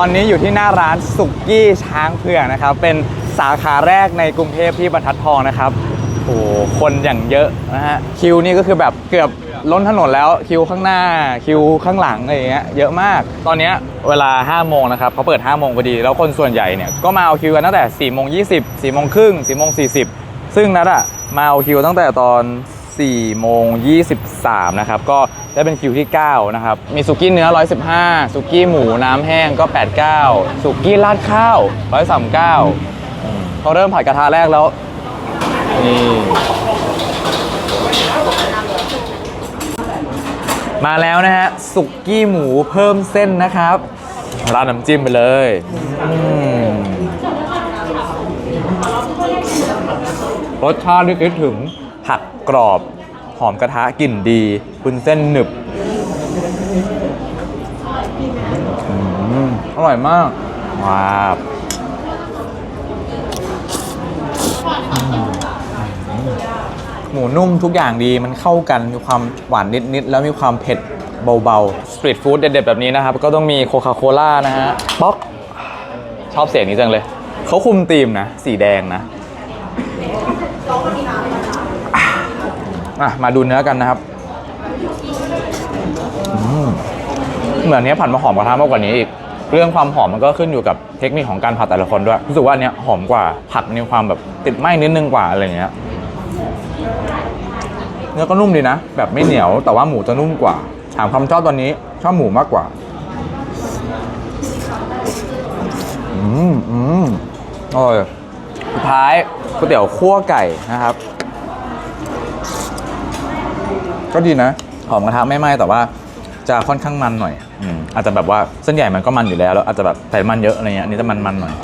ตอนนี้อยู่ที่หน้าร้านสุกี้ช้างเผือกนะครับ เป็นสาขาแรกในกรุงเทพที่บรรทัดทองนะครับโอ้โหคนอย่างเยอะนะฮะคิวนี่ก็คือแบบเกือบล้นถนนแล้วคิวข้างหน้าคิวข้างหลังอะไรอย่างเงี้ยเยอะมาก ตอนเนี้ยเวลา5โมงนะครับเขาเปิด5โมงพอดี แล้วคนส่วนใหญ่เนี่ยก็มาเอาคิวกันตั้งแต่4โมง20 4โมงครึ่ง4โมง40 ซึ่งนัดอะมาเอาคิวตั้งแต่ตอน 4โมง23นะครับก็ได้เป็นคิวที่ 9 นะครับ มีสุกี้เนื้อ 115 สุกี้หมูน้ำแห้งก็ 89 สุกี้ราดข้าว 139เขาเริ่มผัดกระทะแรกแล้ว นี่ มาแล้วนะฮะ สุกี้หมูเพิ่มเส้นนะครับราดน้ำจิ้มไปเลยอืมรสชาติที่คิดถึง ผักกรอบ หอมกระทะกลิ่นดีบุนเส้นหนึบอืมอร่อยมากว้าวหมูนุ่มทุกอย่างดีมันเข้ากันมีความหวานนิด ๆ แล้วมีความเผ็ดเบา ๆ สตรีทฟู้ดเด็ด ๆ แบบนี้นะครับ ก็ต้องมีโคคาโคล่านะฮะป๊อกชอบเสียงนี้จังเลย เขาคุมธีมนะ สีแดงนะ อะมาดูเนื้อกันนะครับเหมือนเนี้ยผัดมาหอมกระทะมากกว่านี้อีก เรื่องความหอมมันก็ขึ้นอยู่กับเทคนิคของการผัดแต่ละคนด้วยรู้สึกว่าอันเนี้ยหอมกว่าผักมีความแบบติดไหม้นิดนึงกว่าอะไรอย่างเงี้ยเนื้อก็นุ่มดีนะ แบบไม่เหนียวแต่ว่าหมูจะนุ่มกว่า ถามความชอบตอนนี้ชอบหมูมากกว่าอืมอืมอร่อยสุดท้ายก๋วยเตี๋ยวคั่วไก่นะครับ ก็ดีนะหอมกระทะไม่ไหม้แต่ว่าจะค่อนข้างมันหน่อยอืมอาจจะแบบว่าเส้นใหญ่มันก็มันอยู่แล้วแล้วอาจจะแบบใส่มันเยอะอะไรเงี้ยอันนี้จะมันๆหน่อย